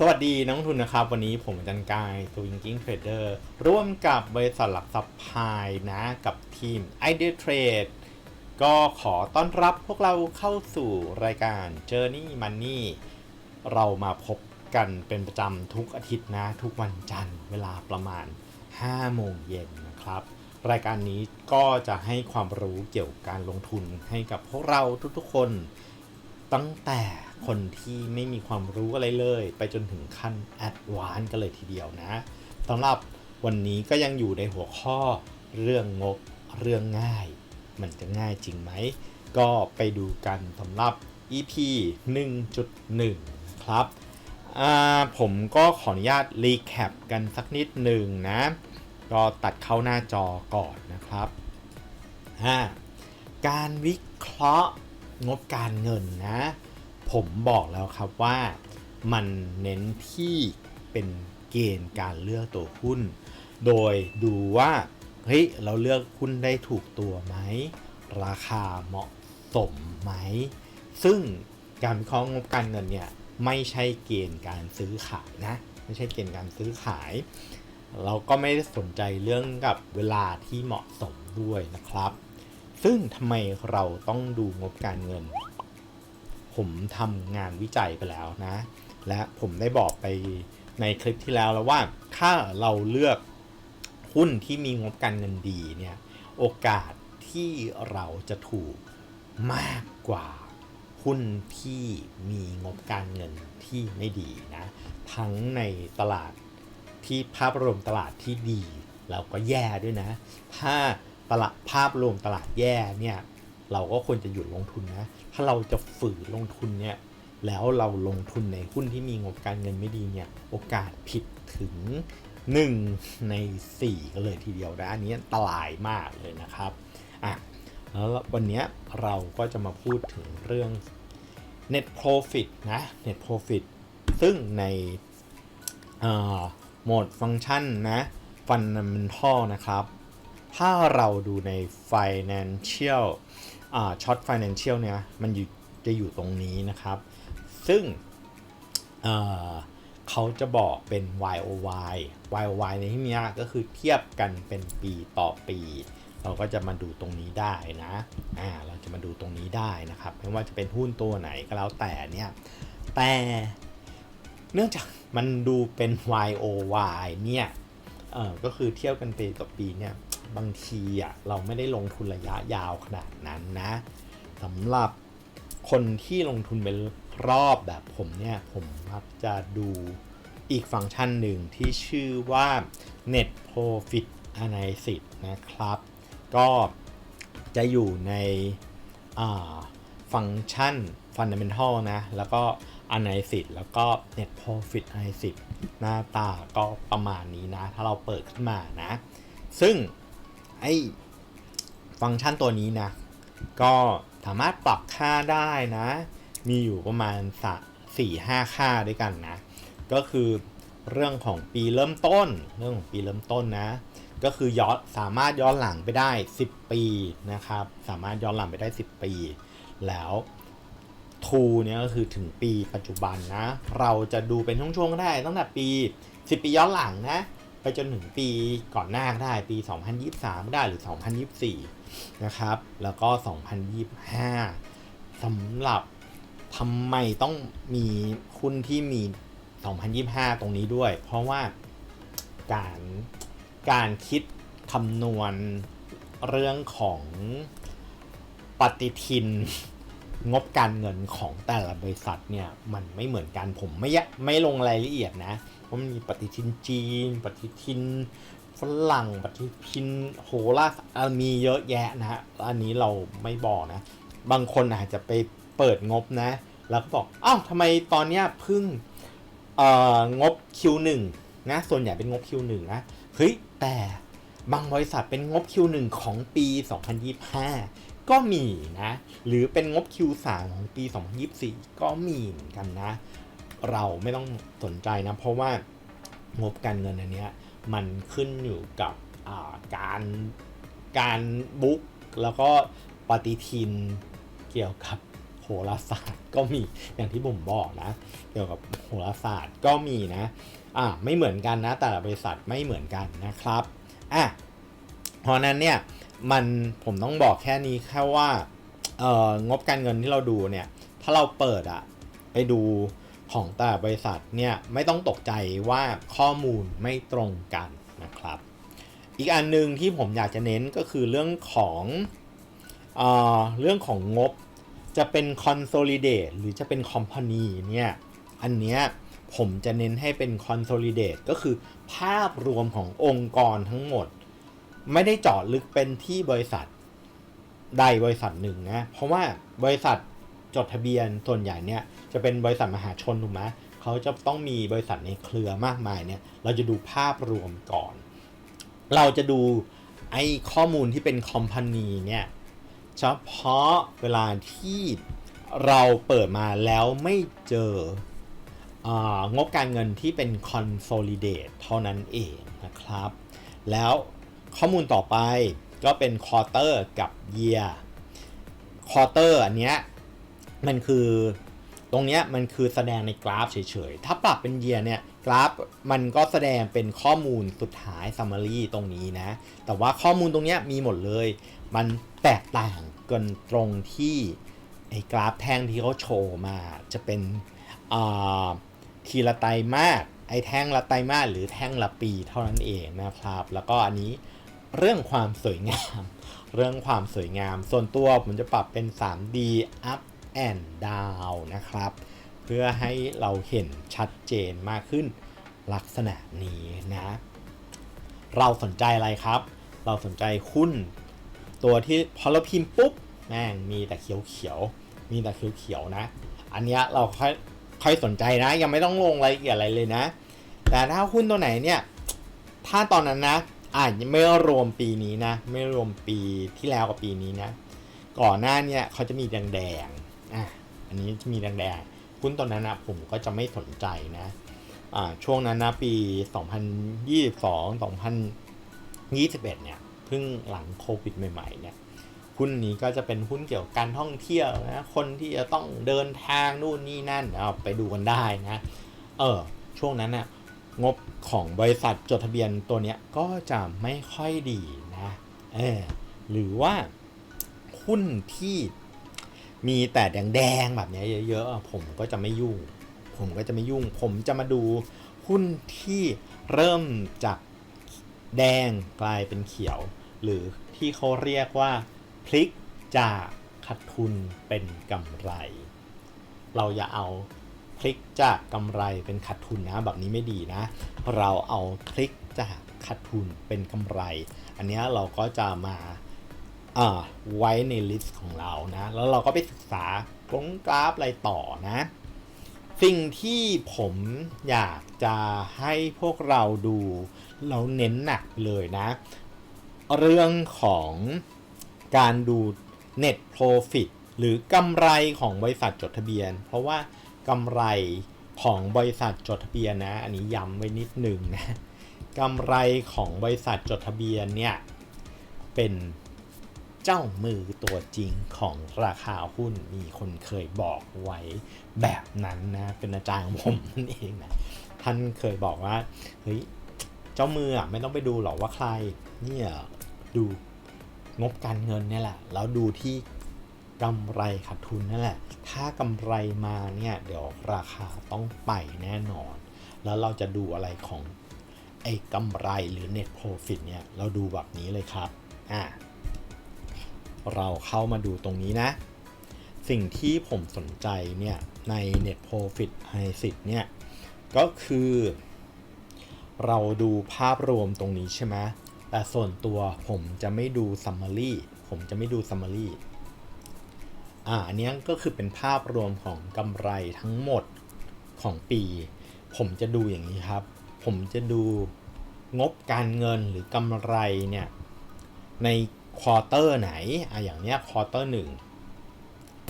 สวัสดีนักลงทุนนะครับ วันนี้ผมอาจารย์กายตัววิงกิ้งเทรดเดอร์ร่วมกับบริษัทหลักทรัพย์พายนะกับทีม Idea Trade ก็ขอต้อนรับพวกเราเข้าสู่รายการ Journey Money เรามาพบกันเป็นประจำทุกอาทิตย์นะ ทุกวันจันทร์เวลาประมาณ 5 โมงเย็นนะครับ รายการนี้ก็จะให้ความรู้เกี่ยวกับการลงทุนให้กับพวกเราทุกๆคนตั้งแต่ คนที่ไม่มีความรู้อะไรเลย ไปจนถึงขั้นแอดวานซ์กันเลยทีเดียวนะสำหรับวันนี้ก็ยังอยู่ในหัวข้อเรื่องงบเรื่องง่าย มันจะง่ายจริงไหม ก็ไปดูกันสำหรับ EP 1.1 ครับผมก็ขออนุญาตรีแคปกันสักนิดหนึ่งนะ ก็ตัดเข้าหน้าจอก่อนนะครับการวิเคราะห์งบการเงินนะ ผมบอกแล้วครับว่ามันเน้นที่เป็นเกณฑ์การเลือกตัวหุ้น โดยดูว่าเฮ้ยเราเลือกหุ้นได้ถูกตัวไหม ราคาเหมาะสมไหม ซึ่งการวิเคราะห์งบการเงินเนี่ยไม่ใช่เกณฑ์การซื้อขายนะ ไม่ใช่เกณฑ์การซื้อขาย เราก็ไม่ได้สนใจเรื่องกับเวลาที่เหมาะสมด้วยนะครับ ซึ่งทำไมเราต้องดูงบการเงิน ผมทำงานวิจัยไปแล้วนะ และผมได้บอกไปในคลิปที่แล้วแล้วว่าถ้าเราเลือกหุ้นที่มีงบการเงินดีเนี่ยโอกาสที่เราจะถูกมากกว่าหุ้นที่มีงบการเงินที่ไม่ดีนะ ทั้งในตลาดที่ภาพรวมตลาดที่ดีแล้วก็แย่ด้วยนะ ถ้าตลาดภาพรวมตลาดแย่เนี่ยเราก็ควรจะหยุดลงทุนนะ ถ้าเราจะฝืนลงทุนเนี่ยแล้วเราลงทุนในหุ้นที่มีงบการเงินไม่ดีเนี่ยโอกาสผิดถึง 1 ใน 4 ก็เลยทีเดียวนะอันนี้อันตรายมากเลยนะครับอะแล้ววันนี้เราก็จะมาพูดถึงเรื่อง net profit นะ net profit ซึ่งในโหมดฟังก์ชันนะ fundamental นะครับ ถ้าเราดูใน financial อ่า short financial เนี่ยมันอยู่จะอยู่ตรงนี้นะครับ ซึ่งเเขาจะบอกเป็น YOY YOY ในที่นี้ก็คือเทียบกันเป็นปีต่อปี เราก็จะมาดูตรงนี้ได้นะอ่าเราจะมาดูตรงนี้ได้นะครับ ไม่ว่าจะเป็นหุ้นตัวไหนก็แล้วแต่เนี่ยแต่เนื่องจากมันดูเป็น YOY เนี่ยเออก็คือเทียบกันปีต่อปีเนี่ย บางทีอะเราไม่ได้ลงทุนระยะยาวขนาดนั้นนะสำหรับคนที่ลงทุนเป็นรอบแบบผมเนี่ยผมมักจะดูอีกฟังก์ชันหนึ่งที่ชื่อว่า net profit analysis นะครับ ก็จะอยู่ในฟังก์ชัน fundamental นะ แล้วก็ analysis แล้วก็ net profit analysis หน้าตาก็ประมาณนี้นะ ถ้าเราเปิดขึ้นมานะ ซึ่ง ไอฟังก์ชันตัวนี้นะ ก็สามารถปรับค่าได้นะ มีอยู่ประมาณสี่ห้าค่าด้วยกันนะ ก็คือเรื่องของปีเริ่มต้น เรื่องของปีเริ่มต้นนะ ก็คือย้อนสามารถย้อนหลังไปได้ 10 ปีนะครับ สามารถย้อนหลังไปได้ 10 ปี แล้วทูเนี่ยก็คือถึงปีปัจจุบันนะ เราจะดูเป็นช่วงๆก็ได้ตั้งแต่ปี 10 ปีย้อนหลังนะ ไปจนถึงปีก่อนหน้าก็ได้ปี 2023 ก็ได้หรือ 2024 นะครับ แล้วก็ 2025สำหรับทำไมต้องมีหุ้นที่มี 2025 ตรงนี้ด้วย เพราะว่าการการคิดคำนวณเรื่องของปฏิทินงบการเงินของแต่ละบริษัทเนี่ยมันไม่เหมือนกันผมไม่ไม่ลงรายละเอียดนะ เพราะมันมีปฏิทินจีน ปฏิทินฝรั่งปฏิทินโหรามีเยอะแยะนะฮะอันนี้เราไม่บอกนะ บางคนอาจจะไปเปิดงบนะ แล้วก็บอกอ้าวทำไมตอนเนี้ยเพิ่งเอ่องบ Q1 นะส่วนใหญ่เป็นงบ Q1 นะเฮ้ยแต่บางบริษัทเป็นงบ Q1 ของปี 2025 ก็มีนะ หรือเป็นงบ Q3 ของปี 2024 ก็มีเหมือนกันนะ เราไม่ต้องสนใจนะ เพราะว่างบการเงินอันเนี้ยมันขึ้นอยู่กับการการบุ๊กแล้วก็ปฏิทินเกี่ยวกับโหราศาสตร์ก็มีอย่างที่ผมบอกนะ เกี่ยวกับโหราศาสตร์ก็มีนะอ่าไม่เหมือนกันนะ แต่ละบริษัทไม่เหมือนกันนะครับอะเพราะนั้นเนี่ยมันผมต้องบอกแค่นี้แค่ว่าเอ่องบการเงินที่เราดูเนี่ย ถ้าเราเปิดอะไปดู ของแต่บริษัทเนี่ยไม่ต้องตกใจว่าข้อมูลไม่ตรงกันนะครับ อีกอันหนึ่งที่ผมอยากจะเน้นก็คือเรื่องของเออเรื่องของงบจะเป็น consolidate หรือจะเป็น company เนี่ยอันเนี้ยผมจะเน้นให้เป็น consolidate ก็คือภาพรวมขององค์กรทั้งหมด ไม่ได้เจาะลึกเป็นที่บริษัทใดบริษัทหนึ่งนะเพราะว่าบริษัท จดทะเบียนส่วนใหญ่เนี่ยจะเป็นบริษัทมหาชนถูกไหมเขาจะต้องมีบริษัทในเครือมากมายเนี่ยเราจะดูภาพรวมก่อน เราจะดูไอ้ข้อมูลที่เป็นคอมพานีเนี่ยเฉพาะเวลาที่เราเปิดมาแล้วไม่เจองบการเงินที่เป็น consolidate เท่านั้นเองนะครับ แล้วข้อมูลต่อไปก็เป็น quarter กับ year quarter อันเนี้ย มันคือตรงเนี้ยมันคือแสดงในกราฟเฉยๆ ถ้าปรับเป็น year เนี่ยกราฟมันก็แสดงเป็นข้อมูลสุดท้าย summary ตรงนี้นะ แต่ว่าข้อมูลตรงเนี้ยมีหมดเลย มันแตกต่างกันตรงที่ไอ้กราฟแท่งที่เขาโชว์มา จะเป็นทีละไตรมาสไอ้แท่งละไตรมาสหรือแท่งละปีเท่านั้นเองนะครับ แล้วก็อันนี้เรื่องความสวยงาม เรื่องความสวยงาม ส่วนตัวผมจะปรับเป็น 3D up and down นะครับ เพื่อให้เราเห็นชัดเจนมากขึ้นลักษณะนี้นะ เราสนใจอะไรครับ เราสนใจหุ้นตัวที่พอเราพิมพ์ปุ๊บแม่งมีแต่เขียวๆ มีแต่เขียวๆนะ อันนี้เราค่อยค่อยสนใจนะ ยังไม่ต้องลงรายละเอียดอะไรเลยนะ แต่ถ้าหุ้นตัวไหนเนี่ย ถ้าตอนนั้นนะอาจจะไม่รวมปีนี้นะ ไม่รวมปีที่แล้วกับปีนี้นะ ก่อนหน้าเนี่ยเขาจะมีแดง อะอันนี้จะมีแดงๆหุ้นตอนนั้นนะผมก็จะไม่สนใจนะอ่าช่วงนั้นนะปี 2022 2021 เนี่ยเพิ่งหลังโควิดใหม่ๆเนี่ยหุ้นนี้ก็จะเป็นหุ้นเกี่ยวกับการท่องเที่ยวนะคนที่จะต้องเดินทางนู่นนี่นั่นเอาไปดูกันได้นะเออช่วงนั้นนะ่ะงบของบริษัทจดทะเบียนตัวเนี้ยก็จะไม่ค่อยดีนะเออหรือว่าหุ้นที่ มีแต่แดงๆแบบนี้เยอะๆผมก็จะไม่ยุ่ง ผมก็จะไม่ยุ่ง ผมจะมาดูหุ้นที่เริ่มจากแดงกลายเป็นเขียว หรือที่เขาเรียกว่าพลิกจากขาดทุนเป็นกำไร เราอย่าเอาพลิกจากกำไรเป็นขาดทุนนะ แบบนี้ไม่ดีนะ เราเอาพลิกจากขาดทุนเป็นกำไร อันนี้เราก็จะมา ไว้ในลิสต์ของเรานะ แล้วเราก็ไปศึกษากรงกราฟอะไรต่อนะ สิ่งที่ผมอยากจะให้พวกเราดู เราเน้นหนักเลยนะ เรื่องของการดู net profit หรือกำไรของบริษัทจดทะเบียน เพราะว่ากำไรของบริษัทจดทะเบียนนะ อันนี้ย้ำไว้นิดหนึ่งนะกำไรของบริษัทจดทะเบียนเนี่ยเป็น เจ้ามือตัวจริงของราคาหุ้นมีคนเคยบอกไว้แบบนั้นนะ เป็นอาจารย์ผมนั่นเองนะท่านเคยบอกว่าเฮ้ยเจ้ามืออะไม่ต้องไปดูหรอกว่าใครเนี่ยดูงบการเงินเนี่ยแหละแล้วดูที่กำไรขาดทุนนั่นแหละ ถ้ากำไรมาเนี่ยเดี๋ยวราคาต้องไปแน่นอน แล้วเราจะดูอะไรของไอ้กำไรหรือ net profit เนี่ยเราดูแบบนี้เลยครับ อ่า เราเข้ามาดูตรงนี้นะ สิ่งที่ผมสนใจเนี่ย ใน net profit high 10เนี่ย ก็คือ เราดูภาพรวมตรงนี้ใช่ไหมแต่ส่วนตัวผมจะไม่ดู summary ผมจะไม่ดู summary อ่าอันนี้ก็คือเป็นภาพรวมของกำไรทั้งหมดของปี ผมจะดูอย่างนี้ครับ ผมจะดูงบการเงินหรือกำไรเนี่ยใน ควอเตอร์ไหนอะอย่างเนี้ยควอเตอร์หนึ่ง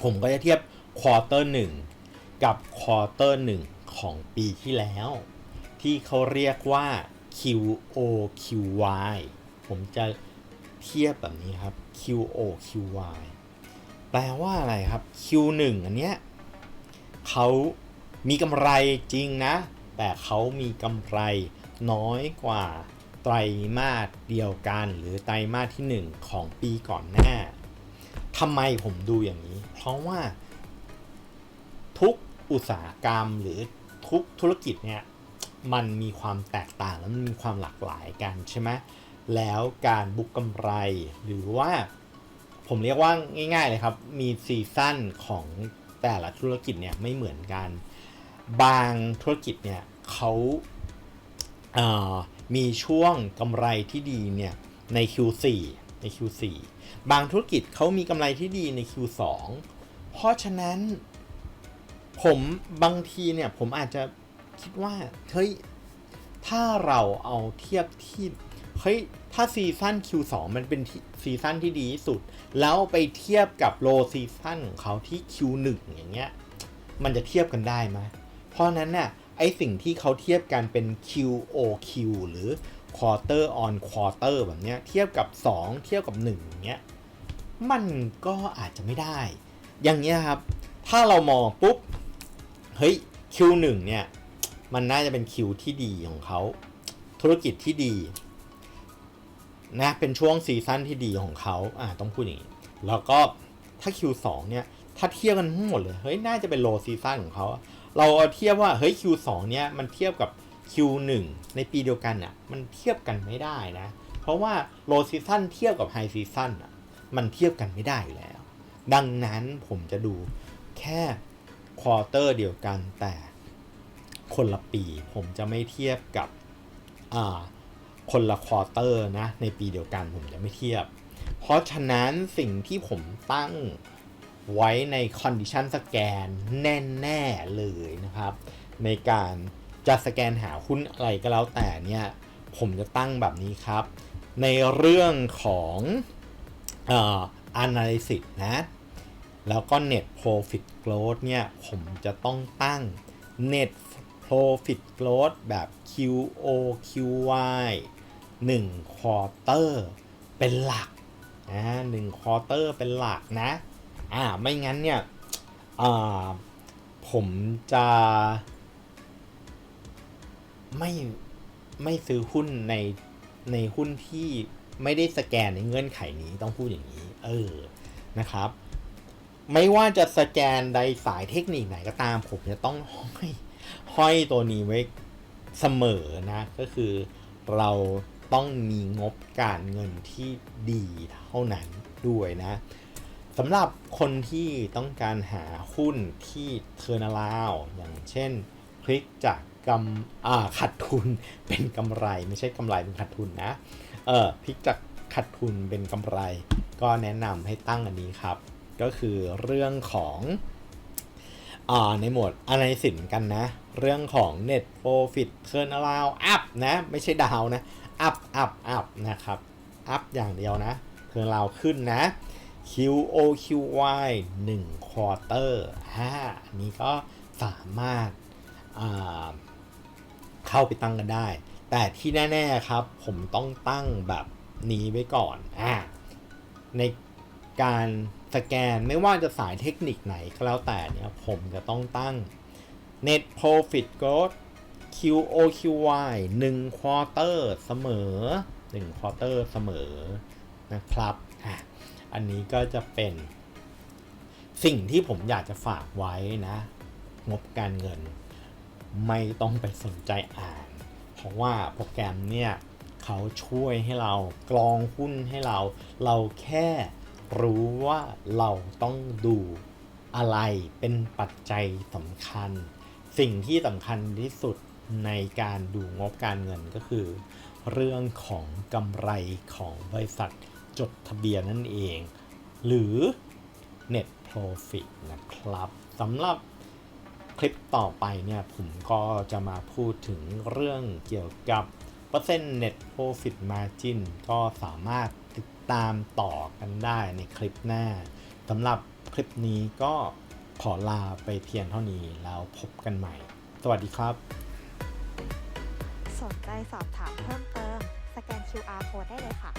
ผมก็จะเทียบควอเตอร์หนึ่งกับควอเตอร์หนึ่งของปีที่แล้ว ที่เขาเรียกว่า QOQY ผมจะเทียบแบบนี้ครับ QOQY แปลว่าอะไรครับ Q1 อันเนี้ยเขามีกำไรจริงนะ แต่เขามีกำไรน้อยกว่า ไตรมาสเดียวกัน หรือไตรมาสที่ 1 ของปีก่อนหน้าทำไมผมดูอย่างนี้ เพราะว่าทุกอุตสาหกรรมหรือทุกธุรกิจเนี่ยมันมีความแตกต่างและมันมีความหลากหลายกันใช่ไหมแล้วการบุกกำไรหรือว่าผมเรียกว่าง่ายๆเลยครับ มีซีซั่นของแต่ละธุรกิจเนี่ยไม่เหมือนกัน บางธุรกิจเนี่ยเขาเอ่อ มีช่วงกำไรที่ดีเนี่ยใน Q4 ใน Q4 บางธุรกิจเขามีกำไรที่ดีใน Q2 เพราะฉะนั้นผมบางทีเนี่ยผมอาจจะคิดว่าเฮ้ยถ้าเราเอาเทียบที่เฮ้ยถ้าซีซั่น Q2 มันเป็นซีซั่นที่ดีที่สุด แล้วไปเทียบกับโลซีซั่นของเขาที่ Q1 อย่างเงี้ยมันจะเทียบกันได้ไหมเพราะฉะนั้นน่ะ ไอสิ่งที่เขาเทียบกันเป็น QOQ หรือ quarter on quarter แบบเนี้ยเทียบกับ 2 เทียบกับ1อย่งเงี้ยมันก็อาจจะไม่ได้ อย่างเงี้ยครับ ถ้าเรามองปุ๊บ เฮ้ย Q1 เนี่ย มันน่าจะเป็น Q ที่ดีของเขา ธุรกิจที่ดีนะเป็นช่วงซีซั่นที่ดีของเขาอ่าต้องพูดอย่างนี้แล้วก็ถ้า Q2 เนี่ย ถ้าเทียบกันทั้งหมดเลย เฮ้ย น่าจะเป็นโลซีซั่นของเขา เราเอาเทียบว่าเฮ้ย Q2 เนี่ยมันเทียบกับ Q1 ในปีเดียวกันอะมันเทียบกันไม่ได้นะ เพราะว่าโลซีซั่นเทียบกับไฮซีซั่นอะมันเทียบกันไม่ได้อยู่แล้ว ดังนั้นผมจะดูแค่ควอเตอร์เดียวกันแต่คนละปี ผมจะไม่เทียบกับอ่าคนละควอเตอร์นะในปีเดียวกันผมจะไม่เทียบ เพราะฉะนั้นสิ่งที่ผมตั้ง ไว้ใน condition สแกนแน่ๆเลยนะครับ ในการจะสแกนหาหุ้นอะไรก็แล้วแต่เนี่ย ผมจะตั้งแบบนี้ครับ ในเรื่องของเอ่อ analysis นะ แล้วก็ net profit growth เนี่ย ผมจะต้องตั้ง net profit growth แบบ QOQY 1 quarter เป็นหลักนะ1 quarter เป็นหลักนะ อ่าไม่งั้นเนี่ยอ่าผมจะไม่ไม่ซื้อหุ้นในในหุ้นที่ไม่ได้สแกนในเงื่อนไขนี้ต้องพูดอย่างนี้ เออนะครับ ไม่ว่าจะสแกนใดสายเทคนิคไหนก็ตามผมจะต้องห้อยห้อยตัวนี้ไว้เสมอนะ ก็คือเราต้องมีงบการเงินที่ดีเท่านั้นด้วยนะ สำหรับคนที่ต้องการหาหุ้นที่เทอร์นาลาวอย่างเช่นคลิกจากกำอ่าขาดทุนเป็นกำไรไม่ใช่กำไรเป็นขาดทุนนะเออพลิกจากขาดทุนเป็นกำไร ก็แนะนำให้ตั้งอันนี้ครับ ก็คือเรื่องของอ่าในหมวดอะไรสินกันนะ เรื่องของ net profit turn around up นะ ไม่ใช่ดาวนะ up up up นะครับ up อย่างเดียวนะ turn around ขึ้นนะ QOQY 1 quarter อ่าอันนี้ก็สามารถาเข้าไปตั้งกันได้ แต่ที่แน่ ๆ ครับ ผมต้องตั้งแบบนี้ไว้ก่อนอ่าในการสแกนไม่ว่าจะสายเทคนิคไหนก็แล้วแต่เนี่ยผมจะต้องตั้ง net profit growth QOQY 1 quarter เสมอ 1 quarter เสมอนะครับอะ อันนี้ก็จะเป็นสิ่งที่ผมอยากจะฝากไว้นะ งบการเงิน ไม่ต้องไปสนใจอ่าน เพราะว่าโปรแกรมเนี่ยเขาช่วยให้เรากรองหุ้นให้เรา เราแค่รู้ว่าเราต้องดูอะไรเป็นปัจจัยสำคัญ สิ่งที่สำคัญที่สุดในการดูงบการเงินก็คือ เรื่องของกำไรของบริษัท จดทะเบียนนั่นเอง หรือ net profit นะครับสำหรับคลิปต่อไปเนี่ยผมก็จะมาพูดถึงเรื่องเกี่ยวกับเปอร์เซ็นต์ net profit margin ก็สามารถติดตามต่อกันได้ในคลิปหน้าสำหรับคลิปนี้ก็ขอลาไปเพียงเท่านี้แล้วพบกันใหม่ สวัสดีครับ สนใจสอบถามเพิ่มเติม สแกน qr code ได้เลยค่ะ